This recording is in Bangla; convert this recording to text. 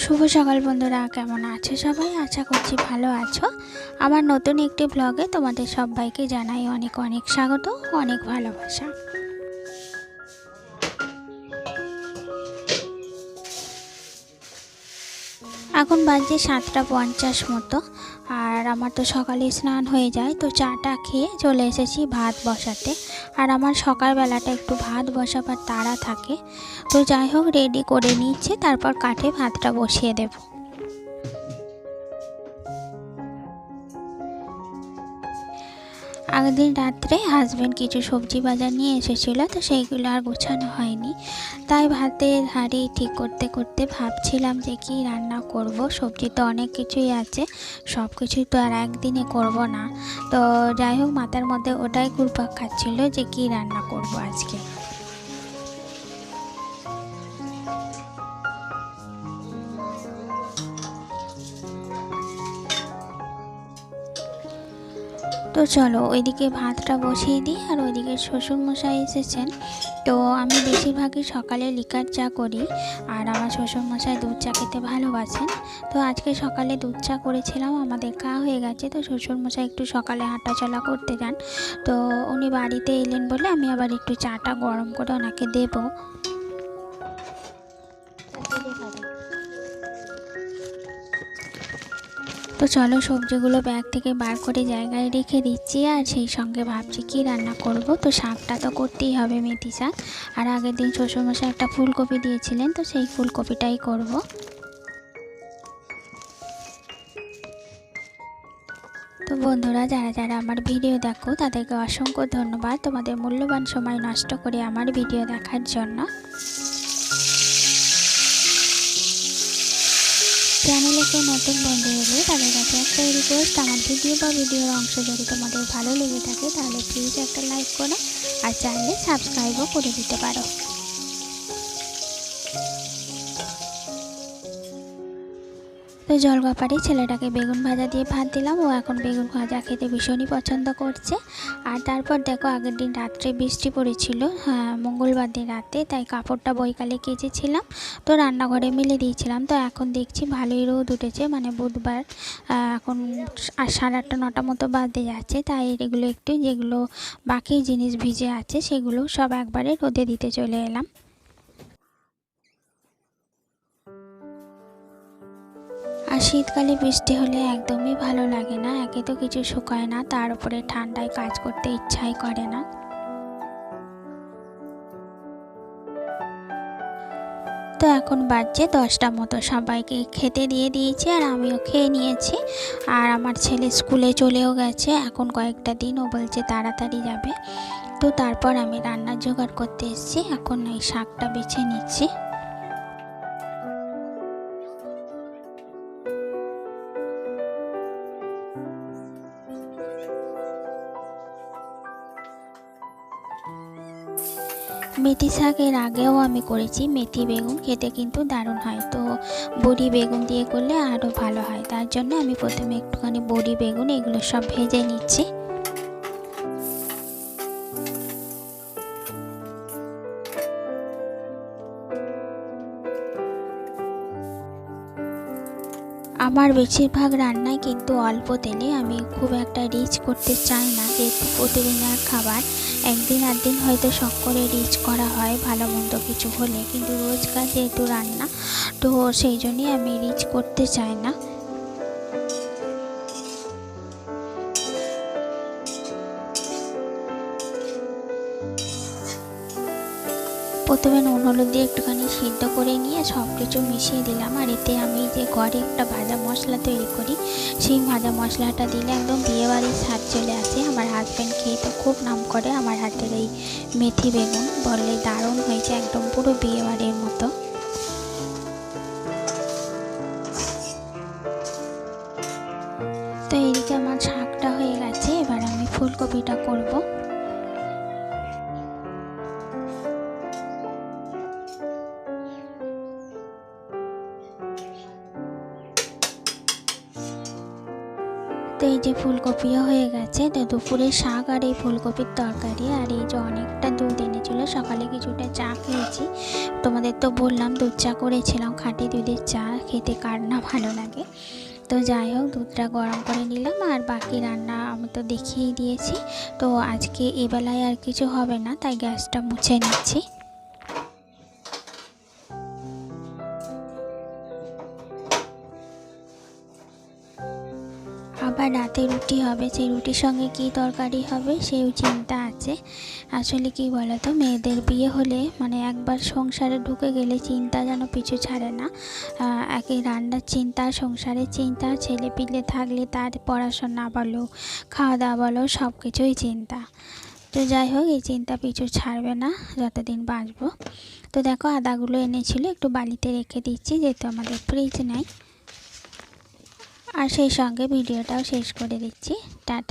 শুভ সকাল বন্ধুরা, কেমন আছো সবাই? আশা করছি ভালো আছো। আমার নতুন একটি ব্লগে তোমাদের সবাইকে জানাই অনেক অনেক স্বাগত, অনেক ভালোবাসা। এখন বাজে সাতটা পঞ্চাশ মতো। আর আমার তো সকালে স্নান হয়ে যায়, তো চাটা খেয়ে চলে এসেছি ভাত বসাতে। আর আমার সকালবেলাটা একটু ভাত বসাবার তাড়া থাকে। তো যাই হোক রেডি করে নিচ্ছে তারপর কাঠে ভাতটা বসিয়ে দেবো। আগের দিন রাত্রে হাজব্যান্ড কিছু সবজি বাজার নিয়ে এসেছিল, তো সেইগুলো আর গোছানো হয়নি। তাই ভাতের হাঁড়ি ঠিক করতে করতে ভাবছিলাম যে কি রান্না করব, সবজি তো অনেক কিছুই আছে সব কিছুই তো আর একদিনে করব না। তো যাই হোক, মাথার মধ্যে ওটাই ঘুরপাক খাচ্ছিল যে কি রান্না করব আজকে। তো চলো ওইদিকে ভাতটা বসিয়ে দিই আর ওইদিকে শ্বশুরমশাই এসেছেন। তো আমি বেশিরভাগই সকালে লিকার চা করি আর আমার শ্বশুরমশাই দুধ চা খেতে ভালোবাসেন। তো আজকে সকালে দুধ চা করেছিলাম, আমাদের কা হয়ে গেছে। তো শ্বশুরমশাই একটু সকালে হাঁটাচলা করতে যান। তো উনি বাড়িতে এলেন বলে আমি আবার একটু চাটা গরম করে ওনাকে দেবো। তো চলো সবজিগুলো ব্যাগ থেকে বার করে জায়গায় রেখে দিচ্ছি আর সেই সঙ্গে ভাবছি কি রান্না করব। তো শাকটা তো করতেই হবে মেথি শাক। আর আগের দিন শ্বশুরমশাই একটা ফুলকপি দিয়েছিলেন, তো সেই ফুলকপিটাই করব। তো বন্ধুরা, যারা যারা আমার ভিডিও দেখো, তাদেরকে অসংখ্য ধন্যবাদ তোমাদের মূল্যবান সময় নষ্ট করে আমার ভিডিও দেখার জন্য। চ্যানেলে কেউ নতুন বন্ধু হলে তাদের কাছে একটা রিকোয়েস্ট আমার ভিডিও বা ভিডিওর অংশ যদি তোমাদের ভালো লেগে থাকে তাহলে প্লিজ একটা লাইক করো আর চাইলে সাবস্ক্রাইবও করে দিতে পারো। তো জলগাপাড়ি ছেলেটাকে বেগুন ভাজা দিয়ে ভাত দিলাম। ও এখন বেগুন ভাজা খেতে ভীষণই পছন্দ করছে। আর তারপর দেখো, আগের দিন রাত্রে বৃষ্টি পড়েছিল। হ্যাঁ মঙ্গলবার দিন রাতে, তাই কাপড়টা বইকালে কেচেছিলাম। তো রান্নাঘরে মিলে দিয়েছিলাম। তো এখন দেখছি ভালোই রোদ উঠেছে। মানে বুধবার এখন সাড়ে আটটা, নটা মতো বাজতে যাচ্ছে। তাই এগুলো একটু, যেগুলো বাকি জিনিস ভিজে আছে, সেগুলো সব একবারে রোদে দিতে চলে এলাম। আর শীতকালে বৃষ্টি হলে একদমই ভালো লাগে না। একে তো কিছু শুকায় না, তার উপরে ঠান্ডায় কাজ করতে ইচ্ছাই করে না। তো এখন বাজছে দশটা মতো, সবাইকে খেতে দিয়ে দিয়েছি আর আমিও খেয়ে নিয়েছি। আর আমার ছেলে স্কুলে চলেও গেছে, এখন কয়েকটা দিন ও বলছে তাড়াতাড়ি যাবে। তো তারপর আমি রান্নার জোগাড় করতে এসেছি, এখন এই শাকটা বেছে নিচ্ছি। মেথি শাক এর আগেও আমি করেছি। মেথি বেগুন খেতে কিন্তু দারুণ হয়। তো বড়ি বেগুন দিয়ে করলে আরও ভালো হয়। তার জন্য আমি প্রথমে একটুখানি বড়ি বেগুন, এগুলো সব ভেজে নিচ্ছি। আমার বেশিরভাগ রান্নাই কিন্তু অল্প তেলে। আমি খুব একটা রিচ করতে চাই না, যেহেতু প্রতিদিনের খাবার একদিন আর দিন হয়তো শখ করে রিচ করা হয়, ভালো মন্দ কিছু হলে। কিন্তু রোজকার যেহেতু রান্না, তো সেই জন্যই আমি রিচ করতে চাই না। প্রথমে নুন, হলুদ দিয়ে একটুখানি সিদ্ধ করে নিয়ে সব কিছু মিশিয়ে দিলাম। আর এতে আমি যে ঘরে একটা ভাজা মশলা তৈরি করি, সেই ভাজা মশলাটা দিলে একদম বিয়ে বাড়ির স্বাদ চলে আসে। আমার হাজব্যান্ড খেয়ে তো খুব নাম করে আমার হাতের এই মেথি বেগুন বললে দারুণ হয়েছে একদম পুরো বিয়ে বাড়ির মতো। তো এদিকে আমার শাকটা হয়ে গেছে, এবার আমি ফুলকপিটা করব। তো এই যে ফুলকপিও হয়ে গেছে। তো দুপুরে শাক আর এই ফুলকপির তরকারি। আর এই যে অনেকটা দুধ এনেছিল, সকালে কিছুটা চা খেয়েছি। তোমাদের তো বললাম দুধ চা করেছিলাম, খাঁটি দুধের চা, খেতে কার না ভালো লাগে। তো যাই হোক, দুধটা গরম করে নিলাম আর বাকি রান্না আমি তো দেখিয়েই দিয়েছি। তো আজকে এবেলায় আর কিছু হবে না, তাই গ্যাসটা মুছে নিচ্ছি। আবার রাতে রুটি হবে। সেই রুটির সঙ্গে কী তরকারি হবে সেই চিন্তা আছে। আসলে কি বলো তো মেয়েদের বিয়ে হলে মানে একবার সংসারে ঢুকে গেলে চিন্তা যেন পিছু ছাড়ে না। আহ, একে রান্নার চিন্তা সংসারের চিন্তা ছেলে পিলে থাকলে তার পড়াশোনা বলো খাওয়া দাওয়া বলো সব কিছুই চিন্তা। তো যাই হোক এই চিন্তা পিছু ছাড়বে না যতদিন বাঁচবো। তো দেখো আদাগুলো এনেছিল একটু বালিতে রেখে দিচ্ছি যেহেতু আমাদের ফ্রিজ নেই। আর সেই সঙ্গে ভিডিওটাও শেষ করে দিচ্ছি। টাটা।